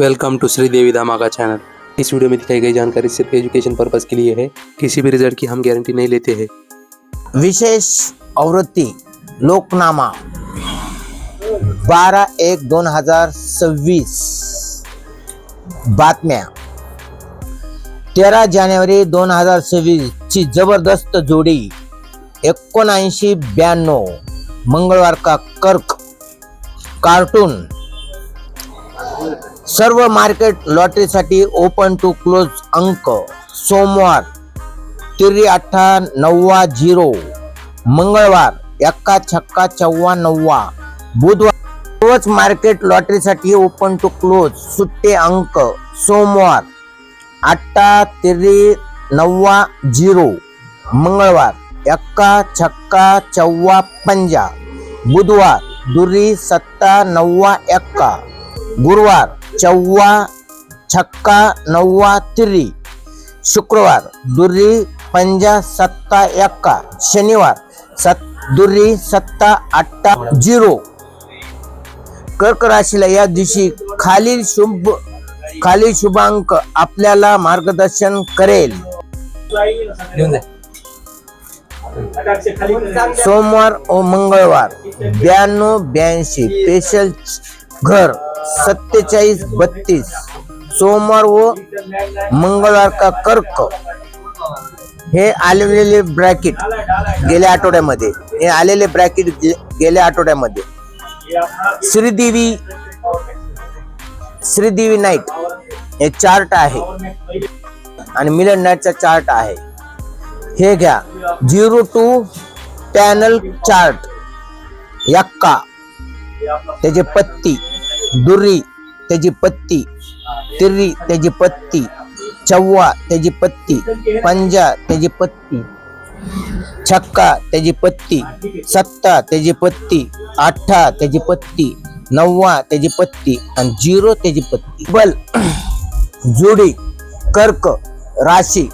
Welcome to Sridevi Dhamaka channel. Is video में दिखाई गई जानकारी सिर्फ एजुकेशन पर्पज के लिए है। किसी भी रिजल्ट की हम गारंटी नहीं लेते हैं। विशेष आवृत्ती लोकनामा बारा एक दोन हजार सव्वीस बातम्या। तेरा जानेवारी दोन हजार सव्वीस ची जबरदस्त जोडी एकोणऐंशी ब्याण्णव। मंगळवार का कर्क कार्टून। सर्व मार्केट लॉटरीसाठी ओपन टू क्लोज अंक. सोमवार तिरी अठ्ठा नव्वा झिरो. मंगळवार एक्का छक्का चव्वा नव्वा. बुधवार सर्वच मार्केट लॉटरीसाठी ओपन टू क्लोज सुट्टे अंक. सोमवार अठ्ठा तिरी नव्वा झिरो. मंगळवार एक्का छक्का चव्वा पंजा. बुधवार दुरी सत्ता नव्वा एक्का. गुरुवार चव्वा छक्का नव्वा तिरी. शुक्रवार दुर्री पंजा सत्ता एक्का. शनिवार सत दुर्री सत्ता अट्टा झिरो. कर्क राशीला या दिवशी खालील शुभ खालील शुभांक आपल्याला मार्गदर्शन करेल. सोमवार व मंगळवार ब्याण्णव ब्याऐंशी. स्पेशल घर सत्तेचाळीस बत्तीस. सोमवार व मंगळवार का कर्क. हे आलेले ब्रॅकेट गेल्या आठवड्यामध्ये. हे आलेले ब्रॅकेट गेल्या आठवड्यामध्ये. श्रीदेवी श्रीदेवी नाईट हे चार्ट आहे. आणि मिलन नाईटचा चार्ट आहे. हे घ्या. Zero to panel chart. यक्का. त्याचे पत्ती. दुर्री त्याची पत्ती. तिर्री त्याची पत्ती. चव्वा त्याची पत्ती. पंजा त्याची पत्ती. छक्का त्याची पत्ती. सत्ता त्याची पत्ती. अठ्ठा त्याची पत्ती. नववा त्याची पत्ती. आणि झिरो त्याची पत्ती. बल जोडी कर्क राशी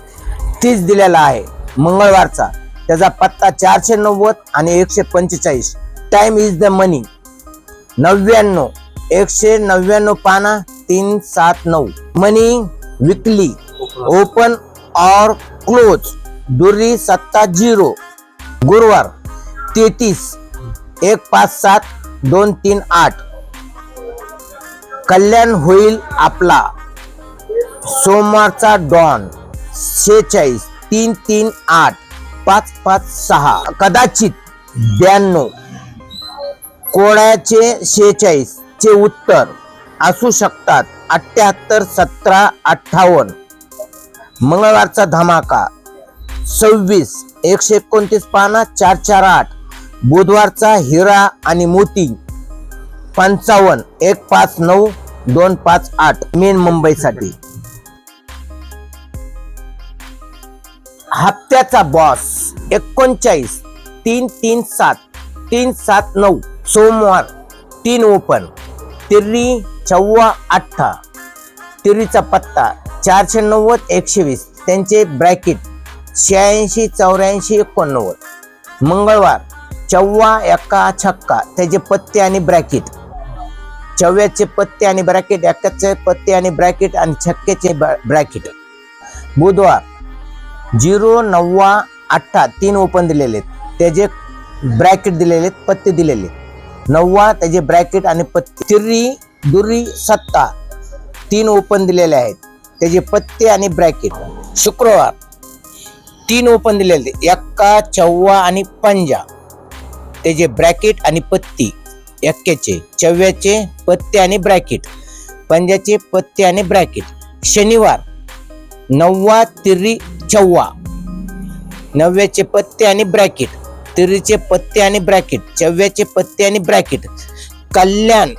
तीच दिलेला आहे. मंगळवारचा. त्याचा पत्ता चारशे नव्वद आणि एकशे पंचेचाळीस. टाइम इज द मनी नव्याण्णव एकशे नव्याण्णव पाना तीन सात नऊ. मनी विकली. ओपन और क्लोज दुरी सत्ता झिरो. गुरुवार तेहतीस. एक पाच सात दोन तीन आठ. कल्याण होईल आपला. सोमवारचा डॉन शेहेचाळीस तीन तीन आठ. पाच पाच सहा. कदाचित ब्याण्णव. कोळ्याचे शेहेचाळीस चे उत्तर असू शकतात. अठ्याहत्तर सतरा अठ्ठावन्न. मंगळवारचा धमाका. सव्वीस एकशे एकोणतीस पाना चार चार आठ. बुधवारचा हिरा आणि मोती. पंचावन्न एक पाच नऊ दोन पाच आठ मेन मुंबईसाठी. हप्त्याचा बॉस एकोणचाळीस तीन तीन सात तीन सात नऊ सोमवार. तीन ओपन. तिर्री चव्वा अठ्ठा. तिरीचा पत्ता चारशे नव्वद एकशे वीस. त्यांचे ब्रॅकेट शहाऐंशी चौऱ्याऐंशी एकोणनव्वद. मंगळवार चव्वा एक्का छक्का. त्याचे पत्ते आणि ब्रॅकेट. चव्याचे पत्ते आणि ब्रॅकेट एक्काचे पत्ते आणि ब्रॅकेट आणि छक्क्याचे ब्रॅकेट. बुधवार झिरो नव्वा अठ्ठा. तीन ओपन दिलेले आहेत. त्याचे ब्रॅकेट दिलेले आहेत पत्ते दिलेले आहेत. नव्वा त्याचे ब्रॅकेट आणि पत्ते. तिर्री दुर्री सत्ता. तीन ओपन दिलेले आहेत. त्याचे पत्ते आणि ब्रॅकेट शुक्रवार. तीन ओपन दिलेले. आहेत. एक्का चव्वा आणि पंजा. त्याचे ब्रॅकेट आणि पत्ती. एक्क्याचे चव्याचे पत्ते आणि ब्रॅकेट पंजाचे पत्ते आणि ब्रॅकेट शनिवार. नव्वा तिरी चव्वा नव्याचे पत्ते आणि ब्रॅकेट तिरीचे पत्ते आणि ब्रॅकेट चव्याचे पत्ते आणि bracket. Kalyan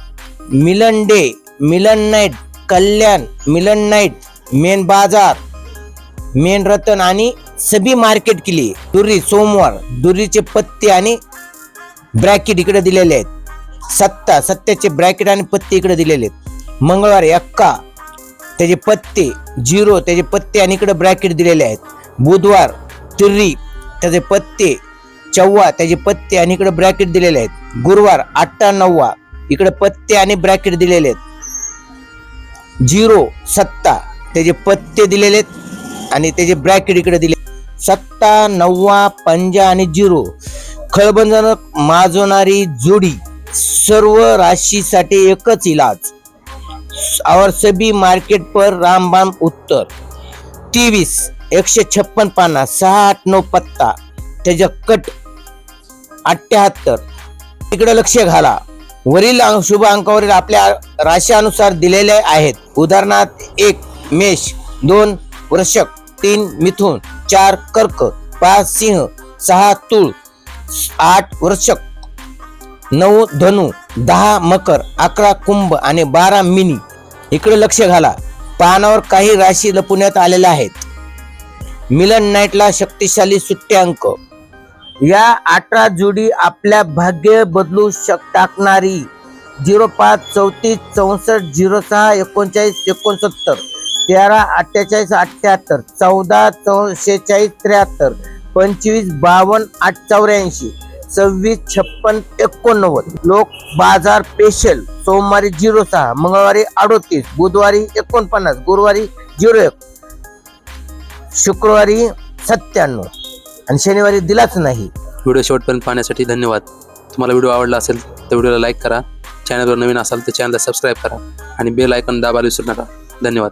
Milan day Milan night Kalyan Milan night main Bazar main Ratan आणि सभी मार्केट किली. दुरी सोमवार दुरीचे पत्ते आणि ब्रॅकेट इकडे दिलेले आहेत. सत्ता सत्याचे ब्रॅकेट आणि पत्ते इकडे दिलेले आहेत. मंगळवार अक्का त्याचे पत्ते झिरो त्याचे पत्ते आणि इकडे ब्रॅकेट दिलेले आहेत. बुधवार तिर्री त्याचे पत्ते चव्वा त्याचे पत्ते आणि इकडे ब्रॅकेट दिलेले आहेत. गुरुवार अठ्ठा नव्वा. इकडे पत्ते आणि ब्रॅकेट दिलेले आहेत. झिरो सत्ता. त्याचे पत्ते दिलेले आहेत आणि त्याचे ब्रॅकेट इकडे दिले सत्ता नव्वा पंजा आणि झिरो. खळबंजनक माजवणारी जोडी सर्व राशीसाठी एकच इलाज. और सभी मार्केट पर रामबाम उत्तर. तेवीस एकशे छप्पन पाना सहा आठ नऊ पत्ता. त्याच्या कट अठ्याहत्तर. तिकडे लक्ष घाला. वरील शुभ अंकावरील आपल्या राशीनुसार दिलेले आहेत. उदाहरणार्थ एक मेष. दोन वृषक तीन मिथुन. चार कर्क. पाच सिंह. सहा तुळ. आठ वृषक नऊ धनु. दहा मकर. अकरा कुंभ. आणि बारा मिनी. इकडे लक्ष घाला. पानावर काही राशी लपवण्यात आलेल्या आहेत. मिलन नाईटला शक्तिशाली सुट्टे अंक. या अठरा जोडी आपल्या भाग्य बदलू शक टाकणारी झिरो पाच चौतीस चौसष्ट झिरो सहा एकोणचाळीस एकोणसत्तर. तेरा अठ्ठेचाळीस अठ्ठ्याहत्तर. चौदा चौशेचाळीस त्र्याहत्तर. पंचवीस बावन्न आठ चौऱ्याऐंशी. सव्वीस छप्पन एकोणनव्वद. लोक बाजार स्पेशल सोमवारी झिरो सहा मंगळवारी अडोतीस बुधवारी एकोणपन्नास गुरुवारी झिरो एक. शुक्रवारी सत्त्याण्णव. आणि शनिवारी दिलाच नाही. व्हिडिओ शेवटपर्यंत पाहण्यासाठी धन्यवाद. तुम्हाला व्हिडिओ आवडला असेल तर व्हिडिओला लाईक करा. चॅनलवर नवीन असाल तर चॅनलला सबस्क्राईब करा. आणि बेल आयकॉन दाबायला विसरू नका. धन्यवाद.